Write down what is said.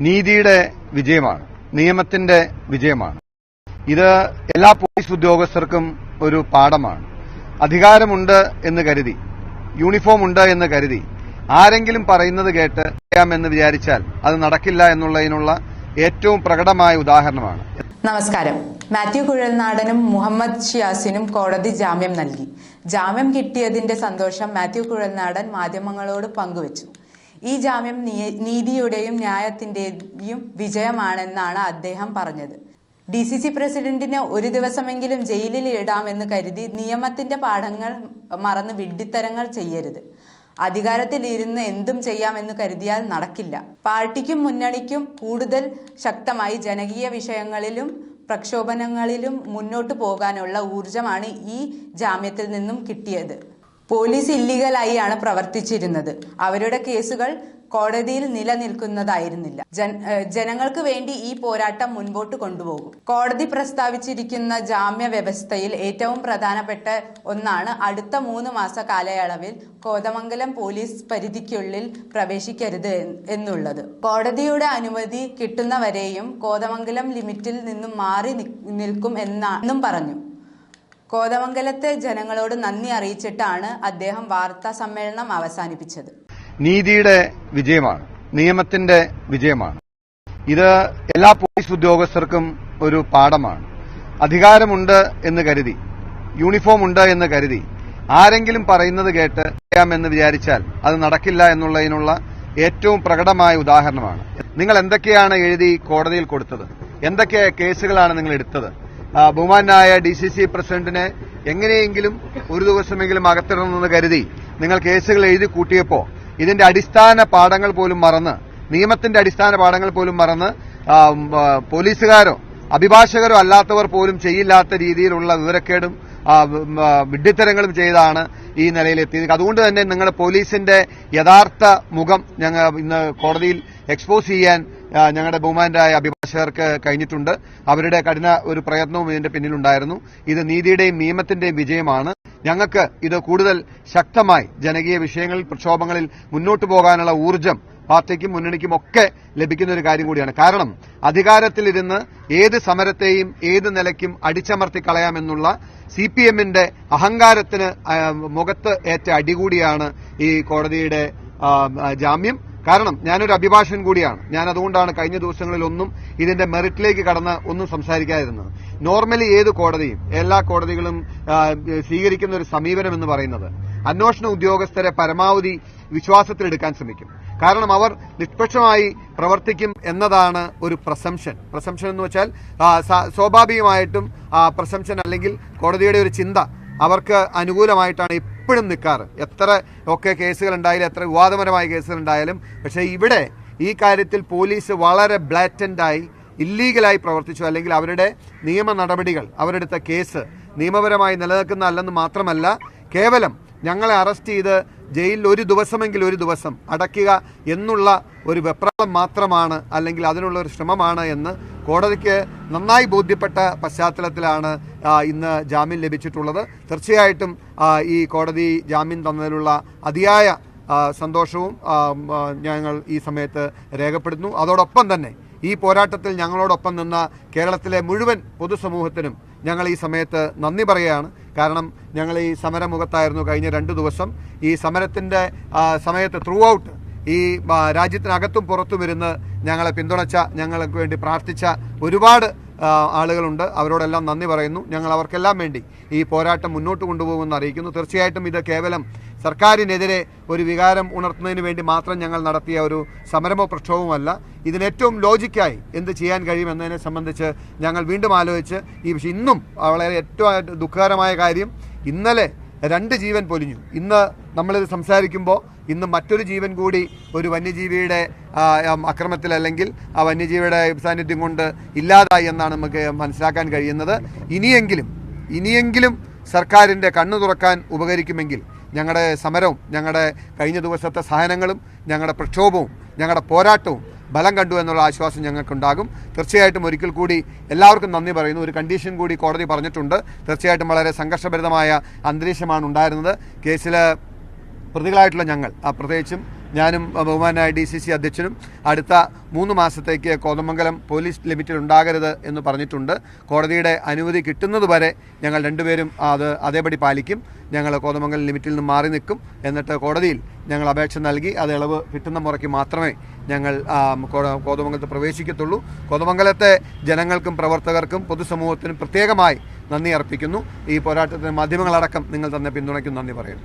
നീതിയുടെ വിജയമാണ്. നിയമത്തിന്റെ വിജയമാണ്. ഇത് എല്ലാ പോലീസ് ഉദ്യോഗസ്ഥർക്കും ഒരു പാഠമാണ്. അധികാരമുണ്ട് എന്ന് കരുതി യൂണിഫോം ഉണ്ട് എന്ന് കരുതി ആരെങ്കിലും പറയുന്നത് കേട്ട് ചെയ്യാമെന്ന് വിചാരിച്ചാൽ അത് നടക്കില്ല എന്നുള്ളതിനുള്ള ഏറ്റവും പ്രകടമായ ഉദാഹരണമാണ്. നമസ്കാരം. മാത്യു കുഴൽനാടനും മുഹമ്മദ് ഷിയാസിനും കോടതി ജാമ്യം നൽകി. ജാമ്യം കിട്ടിയതിന്റെ സന്തോഷം മാത്യു കുഴൽനാടൻ മാധ്യമങ്ങളോട് പങ്കുവച്ചു. ഈ ജാമ്യം നീതിയുടെയും ന്യായത്തിന്റെയും വിജയമാണെന്നാണ് അദ്ദേഹം പറഞ്ഞത്. ഡി സി സി പ്രസിഡന്റിനെ ഒരു ദിവസമെങ്കിലും ജയിലിൽ ഇടാമെന്ന് കരുതി നിയമത്തിന്റെ പാഠങ്ങൾ മറന്ന് വിഡ്ഢിത്തരങ്ങൾ ചെയ്യരുത്. അധികാരത്തിൽ ഇരുന്ന് എന്തും ചെയ്യാമെന്ന് കരുതിയാൽ നടക്കില്ല. പാർട്ടിക്കും മുന്നണിക്കും കൂടുതൽ ശക്തമായി ജനകീയ വിഷയങ്ങളിലും പ്രക്ഷോഭനങ്ങളിലും മുന്നോട്ടു പോകാനുള്ള ഊർജമാണ് ഈ ജാമ്യത്തിൽ നിന്നും കിട്ടിയത്. പോലീസ് ഇല്ലീഗലായി ആണ് പ്രവർത്തിച്ചിരുന്നത്. അവരുടെ കേസുകൾ കോടതിയിൽ നിലനിൽക്കുന്നതായിരുന്നില്ല. ജനങ്ങൾക്ക് വേണ്ടി ഈ പോരാട്ടം മുൻപോട്ട് കൊണ്ടുപോകും. കോടതി പ്രസ്താവിച്ചിരിക്കുന്ന ജാമ്യ വ്യവസ്ഥയിൽ ഏറ്റവും പ്രധാനപ്പെട്ട ഒന്നാണ് അടുത്ത മൂന്ന് മാസ കാലയളവിൽ കോതമംഗലം പോലീസ് പരിധിക്കുള്ളിൽ പ്രവേശിക്കരുത് എന്നുള്ളത്. കോടതിയുടെ അനുമതി കിട്ടുന്നവരെയും കോതമംഗലം ലിമിറ്റിൽ നിന്നും മാറി നിൽക്കും എന്നും പറഞ്ഞു. കോതമംഗലത്തെ ജനങ്ങളോട് നന്ദി അറിയിച്ചിട്ടാണ് അദ്ദേഹം വാർത്താ സമ്മേളനം അവസാനിപ്പിച്ചത്. നീതിയുടെ വിജയമാണ്. നിയമത്തിന്റെ വിജയമാണ്. ഇത് എല്ലാ പോലീസ് ഉദ്യോഗസ്ഥർക്കും ഒരു പാഠമാണ്. അധികാരമുണ്ട് എന്ന് കരുതി യൂണിഫോം ഉണ്ട് എന്ന് കരുതി ആരെങ്കിലും പറയുന്നത് കേട്ട് ചെയ്യാമെന്ന് വിചാരിച്ചാൽ അത് നടക്കില്ല എന്നുള്ളതിനുള്ള ഏറ്റവും പ്രകടമായ ഉദാഹരണമാണ്. നിങ്ങൾ എന്തൊക്കെയാണ് എഴുതി കോടതിയിൽ കൊടുത്തത്? എന്തൊക്കെ കേസുകളാണ് നിങ്ങൾ എടുത്തത്? ബഹുമാനായ ഡി സി സി പ്രസിഡന്റിനെ എങ്ങനെയെങ്കിലും ഒരു ദിവസമെങ്കിലും അകത്തിടണമെന്ന് കരുതി നിങ്ങൾ കേസുകൾ എഴുതി കൂട്ടിയപ്പോ ഇതിന്റെ അടിസ്ഥാന പാഠങ്ങൾ പോലും മറന്ന് നിയമത്തിന്റെ അടിസ്ഥാന പാഠങ്ങൾ പോലും മറന്ന് പോലീസുകാരോ അഭിഭാഷകരോ അല്ലാത്തവർ പോലും ചെയ്യില്ലാത്ത രീതിയിലുള്ള വിവരക്കേടും വിഡിത്തരങ്ങളും ചെയ്താണ് ഈ നിലയിലെത്തിയത്. അതുകൊണ്ട് തന്നെ നിങ്ങളുടെ പോലീസിന്റെ യഥാർത്ഥ മുഖം ഞങ്ങൾ ഇന്ന് കോടതിയിൽ എക്സ്പോസ് ചെയ്യാൻ ഞങ്ങളുടെ ബഹുമാനരായ അഭിഭാഷകർക്ക് കഴിഞ്ഞിട്ടുണ്ട്. അവരുടെ കഠിന ഒരു പ്രയത്നവും ഇതിന്റെ പിന്നിലുണ്ടായിരുന്നു. ഇത് നീതിയുടെയും നിയമത്തിന്റെയും വിജയമാണ്. ഞങ്ങൾക്ക് ഇത് കൂടുതൽ ശക്തമായി ജനകീയ വിഷയങ്ങളിൽ പ്രക്ഷോഭങ്ങളിൽ മുന്നോട്ടു പോകാനുള്ള ഊർജം പാർട്ടിക്കും മുന്നണിക്കും ഒക്കെ ലഭിക്കുന്ന ഒരു കാര്യം കൂടിയാണ്. കാരണം അധികാരത്തിലിരുന്ന് ഏത് സമരത്തെയും ഏത് നിലയ്ക്കും അടിച്ചമർത്തി കളയാമെന്നുള്ള സി പി എമ്മിന്റെ അഹങ്കാരത്തിന് മുഖത്ത് ഏറ്റ അടികൂടിയാണ് ഈ കോടതിയുടെ ജാമ്യം. കാരണം ഞാനൊരു അഭിഭാഷകൻ കൂടിയാണ്. ഞാൻ അതുകൊണ്ടാണ് കഴിഞ്ഞ ദിവസങ്ങളിലൊന്നും ഇതിന്റെ മെറിറ്റിലേക്ക് കടന്ന് ഒന്നും സംസാരിക്കാതിരുന്നത്. നോർമലി ഏത് കോടതിയും എല്ലാ കോടതികളും സ്വീകരിക്കുന്ന ഒരു സമീപനം എന്ന് പറയുന്നത് അന്വേഷണ ഉദ്യോഗസ്ഥരെ പരമാവധി വിശ്വാസത്തിലെടുക്കാൻ ശ്രമിക്കും. കാരണം അവർ നിഷ്പക്ഷമായി പ്രവർത്തിക്കും എന്നതാണ് ഒരു പ്രസംഷൻ പ്രസംഷൻ എന്ന് വെച്ചാൽ സ്വാഭാവികമായിട്ടും പ്രസംഷൻ അല്ലെങ്കിൽ കോടതിയുടെ ഒരു ചിന്ത അവർക്ക് അനുകൂലമായിട്ടാണ് ഇപ്പോഴും നിൽക്കാറ് എത്ര ഒക്കെ കേസുകൾ ഉണ്ടായാലും എത്ര വിവാദപരമായ കേസുകൾ ഉണ്ടായാലും പക്ഷേ ഇവിടെ ഈ കാര്യത്തിൽ പോലീസ് വളരെ ബ്ലാറ്റന്റായി ഇല്ലീഗലായി പ്രവർത്തിച്ചു. അല്ലെങ്കിൽ അവരുടെ നിയമ നടപടികൾ അവരെടുത്ത കേസ് നിയമപരമായി നിലനിൽക്കുന്ന അല്ലെന്ന് മാത്രമല്ല കേവലം ഞങ്ങളെ അറസ്റ്റ് ചെയ്ത് ജയിലിൽ ഒരു ദിവസമെങ്കിൽ ഒരു ദിവസം അടയ്ക്കുക എന്നുള്ള ഒരു വെപ്രാളം മാത്രമാണ് അല്ലെങ്കിൽ അതിനുള്ള ഒരു ശ്രമമാണ് എന്ന് കോടതിക്ക് നന്നായി ബോധ്യപ്പെട്ട പശ്ചാത്തലത്തിലാണ് ഇന്ന് ജാമ്യം ലഭിച്ചിട്ടുള്ളത്. തീർച്ചയായിട്ടും ഈ കോടതി ജാമ്യം തന്നതിലുള്ള അതിയായ സന്തോഷവും ഞങ്ങൾ ഈ സമയത്ത് രേഖപ്പെടുത്തുന്നു. അതോടൊപ്പം തന്നെ ഈ പോരാട്ടത്തിൽ ഞങ്ങളോടൊപ്പം നിന്ന കേരളത്തിലെ മുഴുവൻ പൊതുസമൂഹത്തിനും ഞങ്ങൾ ഈ സമയത്ത് നന്ദി പറയുകയാണ്. കാരണം ഞങ്ങൾ ഈ സമരമുഖത്തായിരുന്നു കഴിഞ്ഞ രണ്ട് ദിവസം. ഈ സമരത്തിന്റെ സമയത്ത് ത്രൂ ഔട്ട് ഈ രാജ്യത്തിനകത്തും പുറത്തും ഇരുന്ന് ഞങ്ങളെ പിന്തുണച്ച ഞങ്ങൾക്ക് വേണ്ടി പ്രാർത്ഥിച്ച ഒരുപാട് ആളുകളുണ്ട്. അവരോടെല്ലാം നന്ദി പറയുന്നു. ഞങ്ങൾ അവർക്കെല്ലാം വേണ്ടി ഈ പോരാട്ടം മുന്നോട്ട് കൊണ്ടുപോകുമെന്ന് അറിയിക്കുന്നു. തീർച്ചയായിട്ടും ഇത് കേവലം സർക്കാരിനെതിരെ ഒരു വികാരം ഉണർത്തുന്നതിന് വേണ്ടി മാത്രം ഞങ്ങൾ നടത്തിയ ഒരു സമരമോ പ്രക്ഷോഭമല്ല ഇതിന് ഏറ്റവും ലോജിക്കായി എന്ത് ചെയ്യാൻ കഴിയുമെന്നതിനെ സംബന്ധിച്ച് ഞങ്ങൾ വീണ്ടും ആലോചിച്ച് ഈ പക്ഷേ ഇന്നും വളരെ ഏറ്റവും ദുഃഖകരമായ കാര്യം ഇന്നലെ രണ്ട് ജീവൻ പൊലിഞ്ഞു. ഇന്ന് നമ്മളിത് സംസാരിക്കുമ്പോൾ ഇന്ന് മറ്റൊരു ജീവൻ കൂടി ഒരു വന്യജീവിയുടെ അക്രമത്തിൽ അല്ലെങ്കിൽ ആ വന്യജീവിയുടെ സാന്നിധ്യം കൊണ്ട് ഇല്ലാതായി എന്നാണ് നമുക്ക് മനസ്സിലാക്കാൻ കഴിയുന്നത്. ഇനിയെങ്കിലും ഇനിയെങ്കിലും സർക്കാരിന്റെ കണ്ണു തുറക്കാൻ ഉപകരിക്കുമെങ്കിൽ ഞങ്ങളുടെ സമരവും ഞങ്ങളുടെ കഴിഞ്ഞ ദിവസത്തെ സഹനങ്ങളും ഞങ്ങളുടെ പ്രക്ഷോഭവും ഞങ്ങളുടെ പോരാട്ടവും ബലം കണ്ടു എന്നുള്ള ആശ്വാസം ഞങ്ങൾക്കുണ്ടാകും. തീർച്ചയായിട്ടും ഒരിക്കൽ കൂടി എല്ലാവർക്കും നന്ദി പറയുന്നു. ഒരു കണ്ടീഷൻ കൂടി കോടതി പറഞ്ഞിട്ടുണ്ട്. തീർച്ചയായിട്ടും വളരെ സംഘർഷഭരിതമായ അന്തരീക്ഷമാണ് ഉണ്ടായിരുന്നത്. കേസിൽ പ്രതികളായിട്ടുള്ള ഞങ്ങൾ. ആ പ്രത്യേകിച്ചും ഞാനും ബഹുമാനായ ഡി സി സി അധ്യക്ഷനും അടുത്ത മൂന്ന് മാസത്തേക്ക് കോതമംഗലം പോലീസ് ലിമിറ്റിൽ ഉണ്ടാകരുത് എന്ന് പറഞ്ഞിട്ടുണ്ട്. കോടതിയുടെ അനുമതി കിട്ടുന്നത് വരെ ഞങ്ങൾ രണ്ടുപേരും അത് അതേപടി പാലിക്കും. ഞങ്ങൾ കോതമംഗലം ലിമിറ്റിൽ നിന്ന് മാറി നിൽക്കും. എന്നിട്ട് കോടതിയിൽ ഞങ്ങൾ അപേക്ഷ നൽകി. അത് ഇളവ് കിട്ടുന്ന മുറയ്ക്ക് മാത്രമേ ഞങ്ങൾ കോതമംഗലത്ത് പ്രവേശിക്കത്തുള്ളൂ. കോതമംഗലത്തെ ജനങ്ങൾക്കും പ്രവർത്തകർക്കും പൊതുസമൂഹത്തിനും പ്രത്യേകമായി നന്ദി അർപ്പിക്കുന്നു. ഈ പോരാട്ടത്തിന് മാധ്യമങ്ങളടക്കം നിങ്ങൾ തന്നെ പിന്തുണയ്ക്കും. നന്ദി പറയുന്നു.